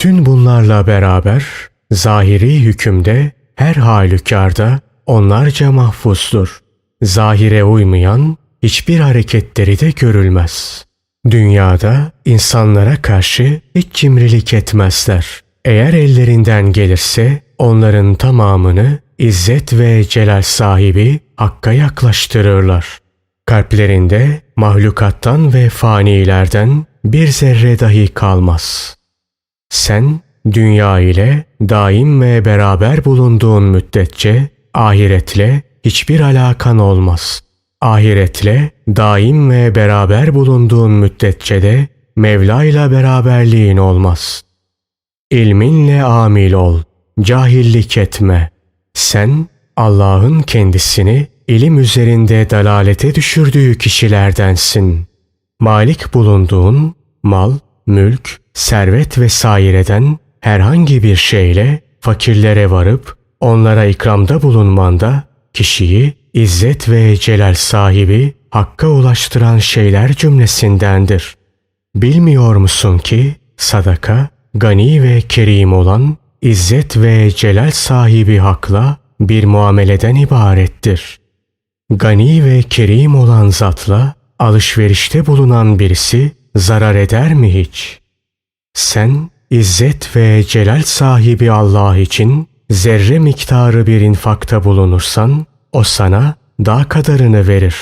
Tüm bunlarla beraber zahiri hükümde her halükarda onlarca mahfuzdur. Zahire uymayan hiçbir hareketleri de görülmez. Dünyada insanlara karşı hiç cimrilik etmezler. Eğer ellerinden gelirse onların tamamını İzzet ve celal sahibi Hakk'a yaklaştırırlar. Kalplerinde mahlukattan ve fanilerden bir zerre dahi kalmaz. Sen dünya ile daim ve beraber bulunduğun müddetçe ahiretle hiçbir alakan olmaz. Ahiretle daim ve beraber bulunduğun müddetçe de Mevla ile beraberliğin olmaz. İlminle amil ol, cahillik etme. Sen Allah'ın kendisini ilim üzerinde dalalete düşürdüğü kişilerdensin. Malik bulunduğun mal, mülk, servet vesaireden herhangi bir şeyle fakirlere varıp onlara ikramda bulunmanda kişiyi izzet ve celal sahibi hakka ulaştıran şeyler cümlesindendir. Bilmiyor musun ki sadaka gani ve kerim olan izzet ve celal sahibi hakla bir muameleden ibarettir. Gani ve kerim olan zatla alışverişte bulunan birisi zarar eder mi hiç? Sen izzet ve celal sahibi Allah için zerre miktarı bir infakta bulunursan o sana daha kadarını verir.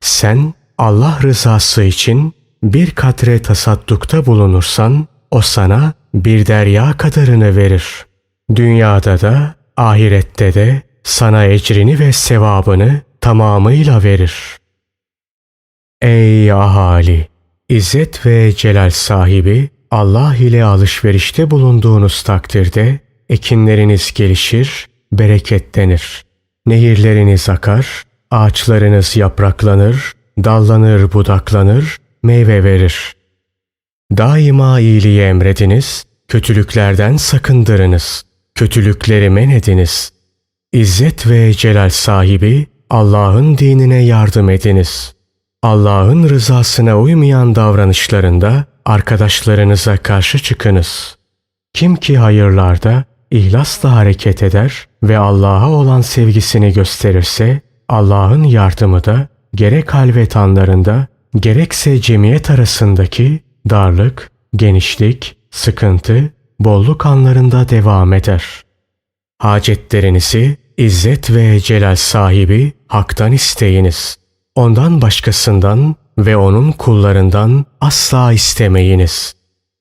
Sen Allah rızası için bir katre tasaddukta bulunursan o sana bir derya kadarını verir. Dünyada da ahirette de sana ecrini ve sevabını tamamıyla verir. Ey ahali! İzzet ve celal sahibi Allah ile alışverişte bulunduğunuz takdirde ekinleriniz gelişir, bereketlenir. Nehirleriniz akar, ağaçlarınız yapraklanır, dallanır budaklanır, meyve verir. Daima iyiliği emrediniz, kötülüklerden sakındırınız, kötülükleri men ediniz. İzzet ve celal sahibi Allah'ın dinine yardım ediniz. Allah'ın rızasına uymayan davranışlarında arkadaşlarınıza karşı çıkınız. Kim ki hayırlarda ihlasla hareket eder ve Allah'a olan sevgisini gösterirse Allah'ın yardımı da gerek halvet anlarında gerekse cemiyet arasındaki darlık, genişlik, sıkıntı, bolluk anlarında devam eder. Hacetlerinizi izzet ve celal sahibi haktan isteyiniz. Ondan başkasından ve onun kullarından asla istemeyiniz.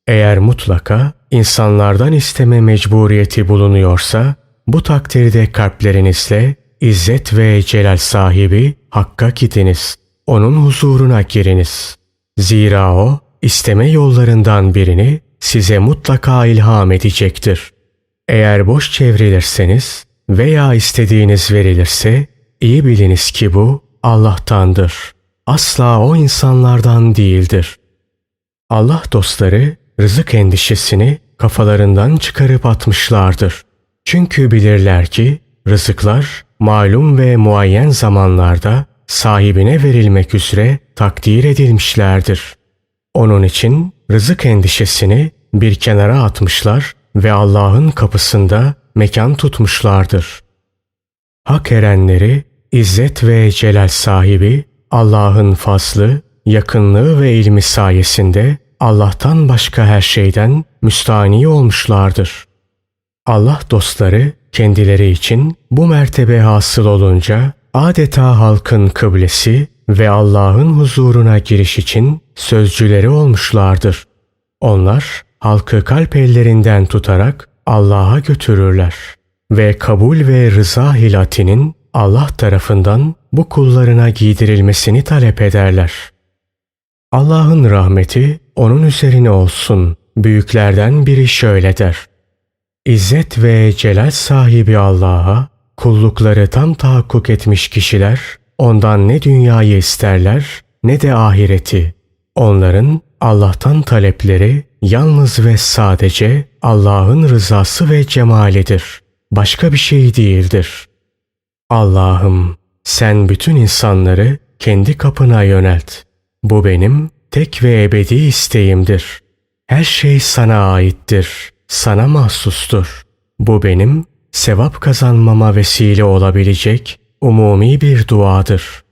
Eğer mutlaka insanlardan isteme mecburiyeti bulunuyorsa bu takdirde kalplerinizle izzet ve celal sahibi Hakk'a gidiniz. Onun huzuruna giriniz. Zira o isteme yollarından birini size mutlaka ilham edecektir. Eğer boş çevrilirseniz veya istediğiniz verilirse iyi biliniz ki bu Allah'tandır. Asla o insanlardan değildir. Allah dostları rızık endişesini kafalarından çıkarıp atmışlardır. Çünkü bilirler ki rızıklar malum ve muayyen zamanlarda sahibine verilmek üzere takdir edilmişlerdir. Onun için rızık endişesini bir kenara atmışlar ve Allah'ın kapısında mekan tutmuşlardır. Hak erenleri İzzet ve celal sahibi Allah'ın faslı, yakınlığı ve ilmi sayesinde Allah'tan başka her şeyden müstani olmuşlardır. Allah dostları kendileri için bu mertebe hasıl olunca adeta halkın kıblesi ve Allah'ın huzuruna giriş için sözcüleri olmuşlardır. Onlar halkı kalp ellerinden tutarak Allah'a götürürler ve kabul ve rıza hilatinin Allah tarafından bu kullarına giydirilmesini talep ederler. Allah'ın rahmeti onun üzerine olsun. Büyüklerden biri şöyle der. İzzet ve celal sahibi Allah'a kullukları tam tahakkuk etmiş kişiler ondan ne dünyayı isterler ne de ahireti. Onların Allah'tan talepleri yalnız ve sadece Allah'ın rızası ve cemalidir. Başka bir şey değildir. Allah'ım sen bütün insanları kendi kapına yönelt. Bu benim tek ve ebedi isteğimdir. Her şey sana aittir. sana mahsustur. Bu benim sevap kazanmama vesile olabilecek umumi bir duadır.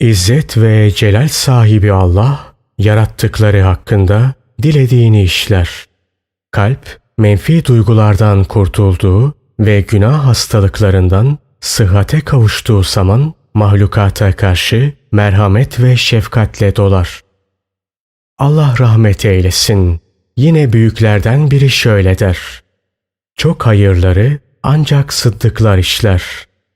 İzzet ve celal sahibi Allah yarattıkları hakkında dilediğini işler. Kalp menfi duygulardan kurtulduğu ve günah hastalıklarından sıhhate kavuştuğu zaman mahlukata karşı merhamet ve şefkatle dolar. Allah rahmet eylesin. Yine büyüklerden biri şöyle der. Çok hayırları ancak sıddıklar işler.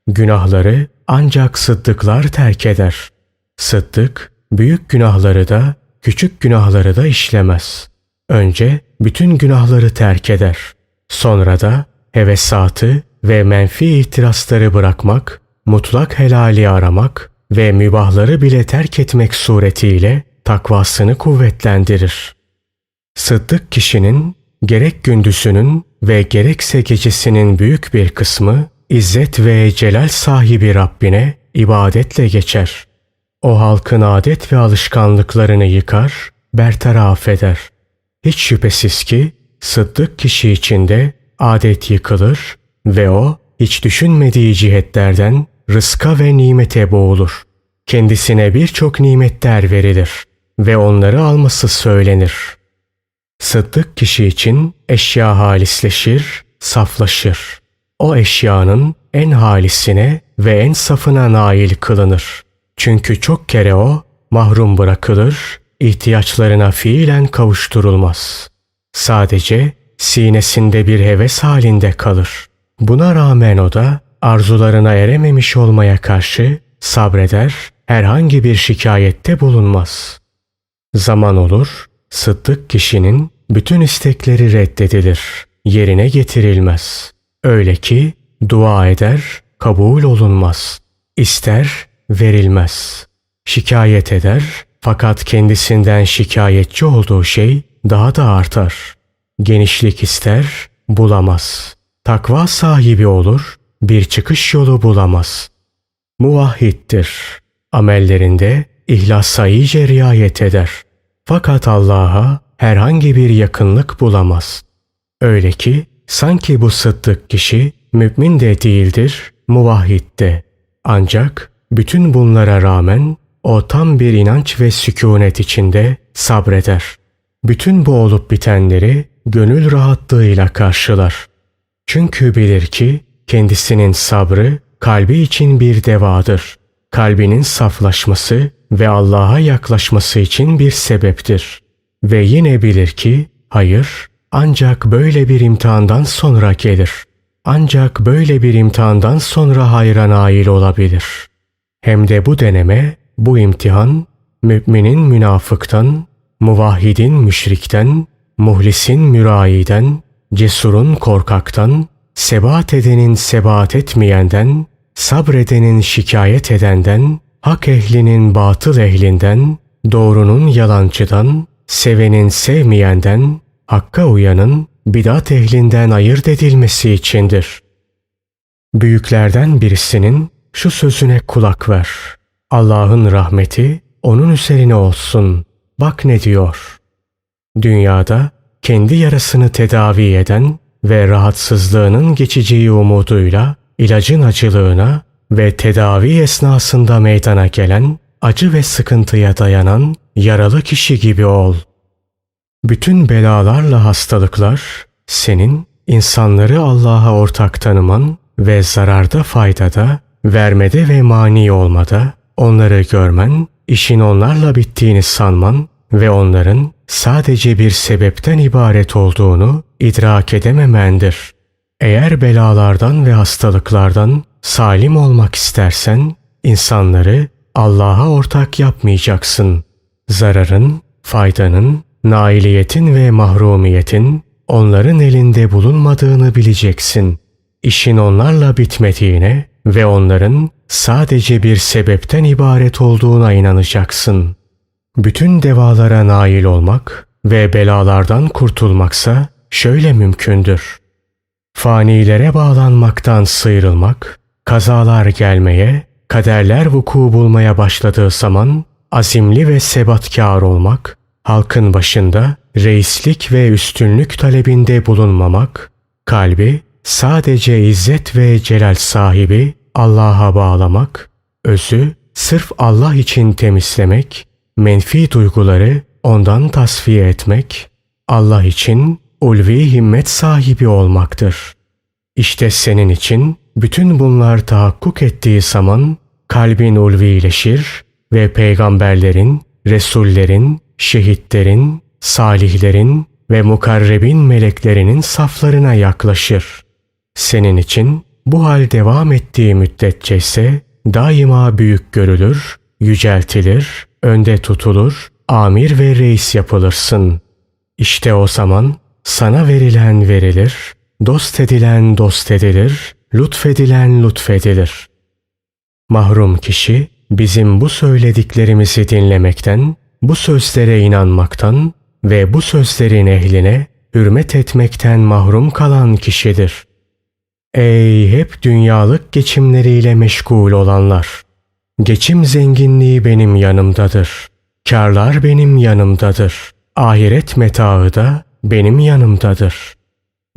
Günahları ancak sıddıklar terk eder. Sıddık büyük günahları da küçük günahları da işlemez. Önce bütün günahları terk eder. Sonra da hevesatı ve menfi ihtirasları bırakmak, mutlak helali aramak ve mübahları bile terk etmek suretiyle takvasını kuvvetlendirir. Sıddık kişinin gerek gündüzünün ve gerekse gecesinin büyük bir kısmı İzzet ve celal sahibi Rabbine ibadetle geçer. O halkın adet ve alışkanlıklarını yıkar, bertaraf eder. Hiç şüphesiz ki sıddık kişi içinde adet yıkılır ve o hiç düşünmediği cihetlerden rızka ve nimete boğulur. Kendisine birçok nimetler verilir ve onları alması söylenir. Sıddık kişi için eşya halisleşir, saflaşır. O eşyanın en halisine ve en safına nail kılınır. Çünkü çok kere o mahrum bırakılır, ihtiyaçlarına fiilen kavuşturulmaz. Sadece sinesinde bir heves halinde kalır. Buna rağmen o da arzularına erememiş olmaya karşı sabreder, herhangi bir şikayette bulunmaz. Zaman olur, sıddık kişinin bütün istekleri reddedilir, yerine getirilmez. Öyle ki dua eder, kabul olunmaz. İster, verilmez. Şikayet eder, fakat kendisinden şikayetçi olduğu şey daha da artar. Genişlik ister, bulamaz. Takva sahibi olur, bir çıkış yolu bulamaz. Muvahhiddir. Amellerinde ihlasa iyice riayet eder. Fakat Allah'a herhangi bir yakınlık bulamaz. Öyle ki sanki bu sıddık kişi mümin de değildir, muvahhid de. Ancak bütün bunlara rağmen o tam bir inanç ve sükunet içinde sabreder. Bütün bu olup bitenleri gönül rahatlığıyla karşılar. Çünkü bilir ki kendisinin sabrı kalbi için bir devadır. Kalbinin saflaşması ve Allah'a yaklaşması için bir sebeptir. Ve yine bilir ki hayır ancak böyle bir imtihandan sonra gelir. Ancak böyle bir imtihandan sonra hayra nail olabilir. Hem de bu deneme, bu imtihan, müminin münafıktan, muvahhidin müşrikten, muhlisin mürayiden, cesurun korkaktan, sebat edenin sebat etmeyenden, sabredenin şikayet edenden, hak ehlinin batıl ehlinden, doğrunun yalancıdan, sevenin sevmeyenden, hakka uyanın bidat ehlinden ayırt edilmesi içindir. Büyüklerden birisinin şu sözüne kulak ver. Allah'ın rahmeti onun üzerine olsun. Bak ne diyor. Dünyada kendi yarasını tedavi eden ve rahatsızlığının geçeceği umuduyla ilacın acılığına ve tedavi esnasında meydana gelen acı ve sıkıntıya dayanan yaralı kişi gibi ol. Bütün belalarla hastalıklar senin insanları Allah'a ortak tanıman ve zararda faydada, vermede ve mani olmada onları görmen, işin onlarla bittiğini sanman ve onların sadece bir sebepten ibaret olduğunu idrak edememendir. Eğer belalardan ve hastalıklardan salim olmak istersen insanları Allah'a ortak yapmayacaksın. Zararın, faydanın, nailiyetin ve mahrumiyetin onların elinde bulunmadığını bileceksin. İşin onlarla bitmediğine ve onların sadece bir sebepten ibaret olduğuna inanacaksın. Bütün devalara nail olmak ve belalardan kurtulmaksa şöyle mümkündür. Fanilere bağlanmaktan sıyrılmak, kazalar gelmeye, kaderler vuku bulmaya başladığı zaman azimli ve sebatkar olmak, halkın başında reislik ve üstünlük talebinde bulunmamak, kalbi sadece izzet ve celal sahibi Allah'a bağlamak, özü sırf Allah için temizlemek, menfi duyguları ondan tasfiye etmek, Allah için ulvi himmet sahibi olmaktır. İşte senin için bütün bunlar tahakkuk ettiği zaman kalbin ulvileşir ve peygamberlerin, resullerin, şehitlerin, salihlerin ve mukarrebin meleklerinin saflarına yaklaşır. Senin için bu hal devam ettiği müddetçe ise daima büyük görülür, yüceltilir, önde tutulur, amir ve reis yapılırsın. İşte o zaman sana verilen verilir, dost edilen dost edilir, lütfedilen lütfedilir. Mahrum kişi bizim bu söylediklerimizi dinlemekten, bu sözlere inanmaktan ve bu sözlerin ehline hürmet etmekten mahrum kalan kişidir. Ey hep dünyalık geçimleriyle meşgul olanlar! Geçim zenginliği benim yanımdadır. Karlar benim yanımdadır. Ahiret metaı da benim yanımdadır.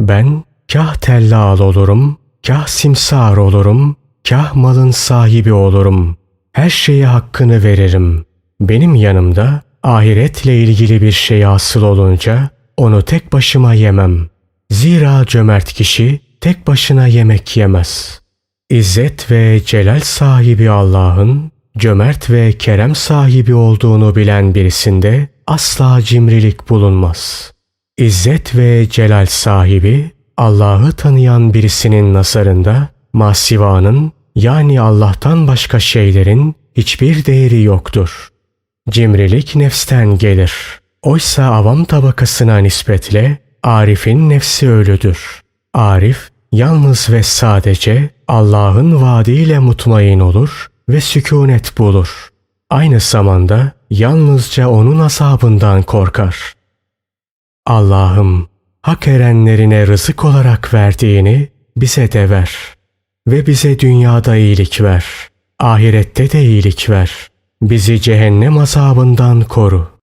Ben kah tellal olurum, kah simsar olurum, kah malın sahibi olurum. Her şeye hakkını veririm. Benim yanımda ahiretle ilgili bir şey asıl olunca onu tek başıma yemem. Zira cömert kişi tek başına yemek yemez. İzzet ve celal sahibi Allah'ın cömert ve kerem sahibi olduğunu bilen birisinde asla cimrilik bulunmaz. İzzet ve celal sahibi Allah'ı tanıyan birisinin nazarında masivanın yani Allah'tan başka şeylerin hiçbir değeri yoktur. Cimrilik nefsten gelir. Oysa avam tabakasına nispetle Arif'in nefsi ölüdür. Arif yalnız ve sadece Allah'ın vaadiyle mutmain olur ve sükunet bulur. Aynı zamanda yalnızca onun azabından korkar. Allah'ım hak erenlerine rızık olarak verdiğini bize de ver. Ve bize dünyada iyilik ver. Ahirette de iyilik ver. Bizi cehennem azabından koru.